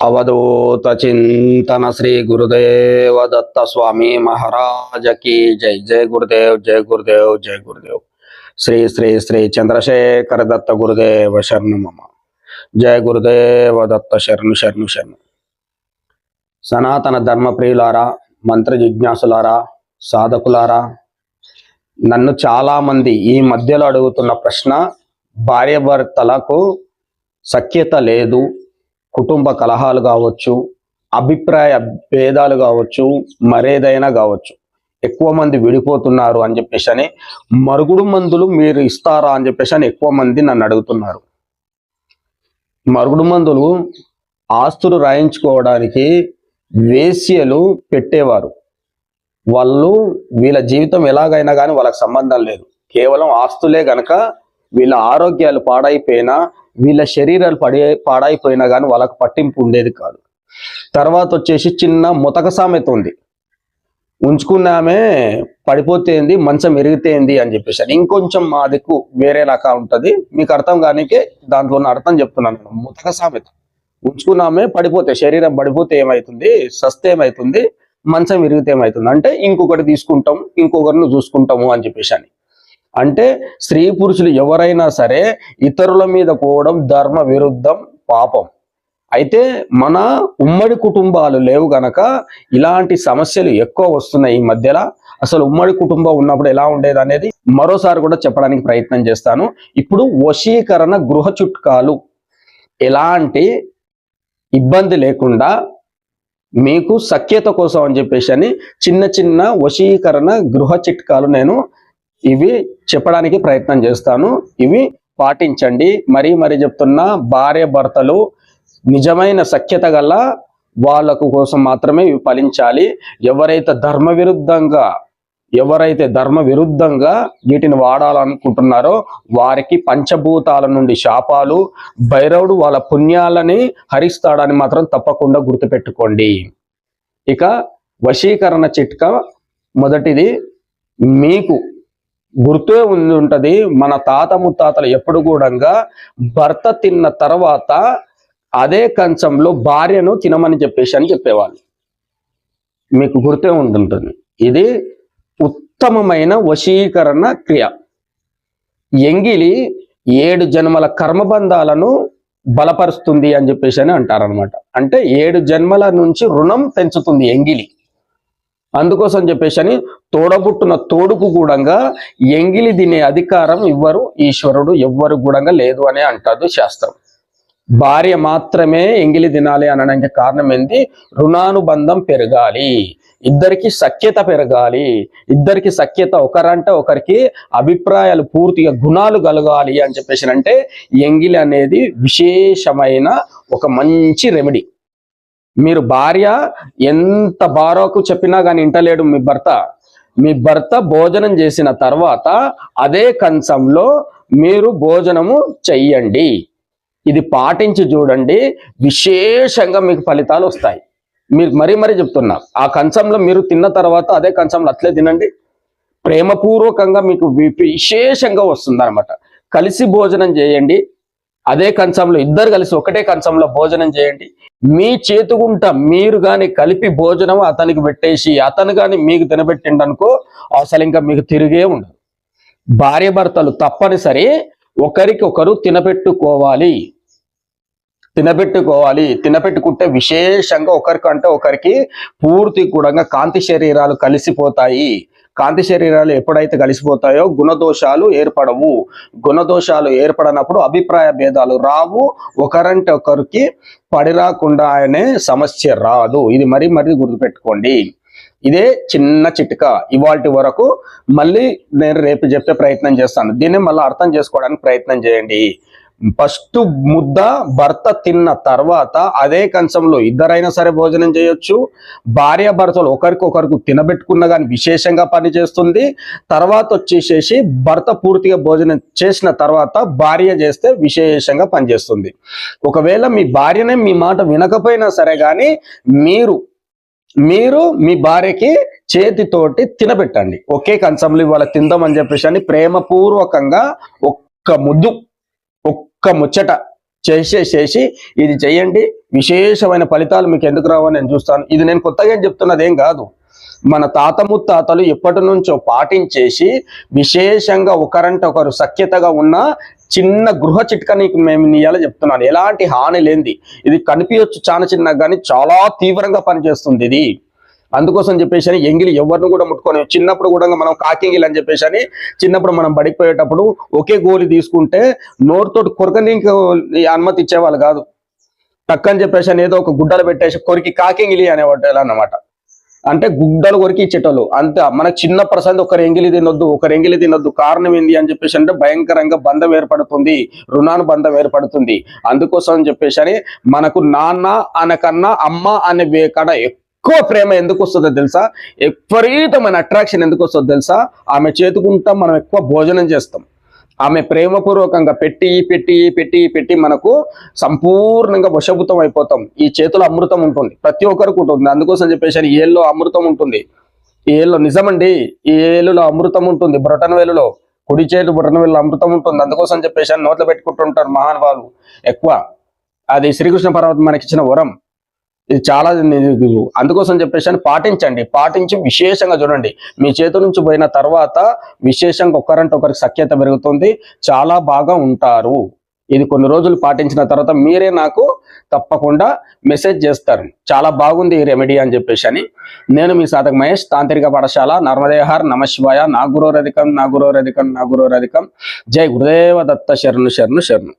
అవధూత చింతన శ్రీ గురుదేవ దత్త స్వామి మహారాజకి జై జై గురుదేవ్ జై గురుదేవ్ జై గురుదేవ్ శ్రీ శ్రీ శ్రీ చంద్రశేఖర దత్త గురుదేవ శరణు మమ జయ గురుదేవ దత్త శరణు శరణు శరణు సనాతన ధర్మ ప్రియులారా మంత్ర జిజ్ఞాసులారా సాధకులారా నన్ను చాలా మంది ఈ మధ్యలో అడుగుతున్న ప్రశ్న భార్యాభర్తలకు సఖ్యత లేదు కుటుంబ కలహాలు కావచ్చు అభిప్రాయ భేదాలు కావచ్చు మరేదైనా కావచ్చు. ఎక్కువ మంది విడిపోతున్నారు అని చెప్పేసి అని మరుగుడు మందులు మీరు ఇస్తారా అని చెప్పేసి అని ఎక్కువ మంది నన్ను అడుగుతున్నారు. మరుగుడు మందులు ఆస్తులు రాయించుకోవడానికి వేశ్యలు పెట్టేవారు. వాళ్ళు వీళ్ళ జీవితం ఎలాగైనా కానీ వాళ్ళకి సంబంధం లేదు. కేవలం ఆస్తులే గనక వీళ్ళ ఆరోగ్యాలు పాడైపోయినా వీళ్ళ శరీరాలు పడి పాడైపోయినా కానీ వాళ్ళకి పట్టింపు ఉండేది కాదు. తర్వాత వచ్చేసి చిన్న ముతక సామెత ఉంది. ఉంచుకున్నామే పడిపోతేంది మంచం ఎరిగితేంది అని చెప్పేసి అని ఇంకొంచెం మా దిక్కు వేరే రకా ఉంటుంది. మీకు అర్థం కానికే దాంట్లో అర్థం చెప్తున్నాను ముతక సామెత. ఉంచుకున్నామే పడిపోతే శరీరం పడిపోతే ఏమవుతుంది సస్తే ఏమవుతుంది మంచం విరిగితే ఏమవుతుంది అంటే ఇంకొకటి తీసుకుంటాం ఇంకొకరిని చూసుకుంటాము అని చెప్పేసి అని అంటే స్త్రీ పురుషులు ఎవరైనా సరే ఇతరుల మీద పోవడం ధర్మ విరుద్ధం పాపం. అయితే మన ఉమ్మడి కుటుంబాలు లేవు గనక ఇలాంటి సమస్యలు ఎక్కువ వస్తున్నాయి ఈ మధ్యలో. అసలు ఉమ్మడి కుటుంబం ఉన్నప్పుడు ఎలా ఉండేది అనేది మరోసారి కూడా చెప్పడానికి ప్రయత్నం చేస్తాను. ఇప్పుడు వశీకరణ గృహ చుట్కాలు. ఎలాంటి ఇబ్బంది లేకుండా మీకు సఖ్యత కోసం అని చెప్పేసి అని చిన్న చిన్న వశీకరణ గృహ చిట్కాలు నేను ఇవి చెప్పడానికి ప్రయత్నం చేస్తాను. ఇవి పాటించండి. మరీ మరీ చెప్తున్నా భార్య భర్తలు నిజమైన సఖ్యత గల వాళ్ళకు కోసం మాత్రమే ఇవి ఫలించాలి. ఎవరైతే ధర్మ విరుద్ధంగా ఎవరైతే ధర్మ విరుద్ధంగా వీటిని వాడాలనుకుంటున్నారో వారికి పంచభూతాల నుండి శాపాలు భైరవుడు వాళ్ళ పుణ్యాలని హరిస్తాడని మాత్రం తప్పకుండా గుర్తుపెట్టుకోండి. ఇక వశీకరణ చిట్కా మొదటిది మీకు గుర్తే ఉండి ఉంటది. మన తాత ముత్తాతలు ఎప్పుడు కూడా భర్త తిన్న తర్వాత అదే కంచంలో భార్యను తినమని చెప్పేసి అని చెప్పేవాళ్ళు. మీకు గుర్తే ఉంటుంటుంది ఇది ఉత్తమమైన వశీకరణ క్రియ. ఎంగిలి ఏడు జన్మల కర్మబంధాలను బలపరుస్తుంది అని చెప్పేసి అని అంటారనమాట అంటే ఏడు జన్మల నుంచి రుణం పెంచుతుంది ఎంగిలి. అందుకోసం చెప్పేసి అని తోడబుట్టున తోడుకు కూడంగా ఎంగిలి తినే అధికారం ఇవ్వరు ఈశ్వరుడు ఎవ్వరు కూడా లేదు అనే అంటారు శాస్త్రం. భార్య మాత్రమే ఎంగిలి తినాలి అనడానికి కారణం ఏంటి రుణానుబంధం పెరగాలి ఇద్దరికి సఖ్యత పెరగాలి ఇద్దరికి సఖ్యత ఒకరంటే ఒకరికి అభిప్రాయాలు పూర్తిగా గుణాలు కలగాలి అని చెప్పేసి అంటే ఎంగిలి అనేది విశేషమైన ఒక మంచి రెమెడీ మీరు భార్య ఎంత బారోకు చెప్పినా కానీ ఇంటలేడు మీ భర్త. మీ భర్త భోజనం చేసిన తర్వాత అదే కంచంలో మీరు భోజనము చెయ్యండి. ఇది పాటించి చూడండి విశేషంగా మీకు ఫలితాలు వస్తాయి. మీరు మరీ మరీ చెప్తున్నా ఆ కంచంలో మీరు తిన్న తర్వాత అదే కంచంలో అట్లే తినండి. ప్రేమపూర్వకంగా మీకు విశేషంగా వస్తుంది అనమాట కలిసి భోజనం చేయండి అదే కంచంలో ఇద్దరు కలిసి ఒకటే కంచంలో భోజనం చేయండి. మీ చేతుగుంట మీరు గాని కలిపి భోజనం అతనికి పెట్టేసి అతను గాని మీకు తినబెట్టిండు అనుకో అసలు ఇంకా మీకు తిరిగే ఉండదు. భార్య భర్తలు తప్పనిసరి ఒకరికి ఒకరు తినబెట్టుకోవాలి. తినబెట్టుకోవాలి. తినబెట్టుకుంటే విశేషంగా ఒకరికంటే ఒకరికి పూర్తి కూడా కాంతి శరీరాలు కలిసిపోతాయి. కాంతి శరీరాలు ఎప్పుడైతే కలిసిపోతాయో గుణదోషాలు ఏర్పడవు. గుణదోషాలు ఏర్పడనప్పుడు అభిప్రాయ భేదాలు రావు. ఒకరంటే ఒకరికి పడిరాకుండా అనే సమస్య రాదు. ఇది మరీ మరీ గుర్తుపెట్టుకోండి. ఇదే చిన్న చిట్కా. ఇవాటి వరకు మళ్ళీ నేను రేపు చెప్పే ప్రయత్నం చేస్తాను. దీన్ని మళ్ళీ అర్థం చేసుకోవడానికి ప్రయత్నం చేయండి. ఫస్ట్ ముద్ద భర్త తిన్న తర్వాత అదే కంచంలో ఇద్దరైనా సరే భోజనం చేయొచ్చు. భార్య భర్తలు ఒకరికొకరికి తినబెట్టుకున్న కానీ విశేషంగా పనిచేస్తుంది. తర్వాత వచ్చేసేసి భర్త పూర్తిగా భోజనం చేసిన తర్వాత భార్య చేస్తే విశేషంగా పనిచేస్తుంది. ఒకవేళ మీ భార్యనే మీ మాట వినకపోయినా సరే కానీ మీరు మీరు మీ భార్యకి చేతితోటి తినబెట్టండి. ఒకే కంచంలో ఇవాళ తిందామని చెప్పేసి అని ప్రేమపూర్వకంగా ఒక్క ముద్దు ఒక్క ముచ్చట చేసేసేసి ఇది చేయండి. విశేషమైన ఫలితాలు మీకు ఎందుకు రావని నేను చూస్తాను. ఇది నేను కొత్తగా ఏం చెప్తున్నది ఏం కాదు. మన తాత ముత్తాతలు ఎప్పటి నుంచో పాటించేసి విశేషంగా ఒకరంటే ఒకరు సఖ్యతగా ఉన్న చిన్న గృహ చిట్కా నీకు మేము ఇవాళ చెప్తున్నాను. ఎలాంటి హాని లేనిది. ఇది కనిపించచ్చు చాలా చిన్నగా కానీ చాలా తీవ్రంగా పనిచేస్తుంది ఇది. అందుకోసం చెప్పేసి అని ఎంగిలి ఎవరిని కూడా ముట్టుకొని చిన్నప్పుడు కూడా మనం కాకింగిల్ అని చెప్పేసి అని చిన్నప్పుడు మనం బడికి పోయేటప్పుడు ఒకే గోలి తీసుకుంటే నోరుతోటి కొరకనీకి అనుమతి ఇచ్చేవాళ్ళు కాదు. టక్కని చెప్పేసి అని ఏదో ఒక గుడ్డలు పెట్టేసి కొరికి కాకింగిలి అనేవాళ్ళు అనమాట అంటే గుడ్డలు కొరికి ఇచ్చేటోళ్ళు. అంత మనకు చిన్న ప్రసాద్ ఒకరు ఎంగిలి తినొద్దు ఒకరు ఎంగిలి తినొద్దు. కారణం ఏంది అని చెప్పేసి అంటే భయంకరంగా బంధం ఏర్పడుతుంది రుణానుబంధం ఏర్పడుతుంది. అందుకోసం అని చెప్పేసి అని మనకు నాన్న అనకన్నా అమ్మ అనే వే- ఎక్కువ ప్రేమ ఎందుకు వస్తుందో తెలుసా? విపరీతమైన అట్రాక్షన్ ఎందుకు వస్తుందో తెలుసా? ఆమె చేతుకుంటాం మనం ఎక్కువ భోజనం చేస్తాం. ఆమె ప్రేమపూర్వకంగా పెట్టి పెట్టి పెట్టి పెట్టి మనకు సంపూర్ణంగా వశభూతం అయిపోతాం. ఈ చేతిలో అమృతం ఉంటుంది. ప్రతి ఒక్కరికి ఉంటుంది. అందుకోసం చెప్పేసి ఏళ్ళలో అమృతం ఉంటుంది. ఈ ఏళ్ళు నిజమండి ఈ ఏళ్ళలో అమృతం ఉంటుంది. బ్రొటన్ వేలులో కుడి చేతి బ్రొటన్ వేలు అమృతం ఉంటుంది. అందుకోసం చెప్పేసి నోట్లో పెట్టుకుంటుంటారు మహానుభావులు. ఎక్కువ. అది శ్రీకృష్ణ పర్వతం మనకి ఇచ్చిన వరం. ఇది చాలా అందుకోసం చెప్పేసి అని పాటించండి. పాటించి విశేషంగా చూడండి. మీ చేతి నుంచి పోయిన తర్వాత విశేషంగా ఒకరంటే ఒకరికి సఖ్యత పెరుగుతుంది. చాలా బాగా ఉంటారు. ఇది కొన్ని రోజులు పాటించిన తర్వాత మీరే నాకు తప్పకుండా మెసేజ్ చేస్తారు. చాలా బాగుంది ఈ రెమెడీ అని చెప్పేసి అని. నేను మీ సాధక మహేష్ తాంత్రిక పాఠశాల నర్మదేహార్ నమశివాయ నా గురోరధికం నా గురోరధికం నా గురోరధికం జై గురుదేవ దత్త శరణు శరణు శరణు.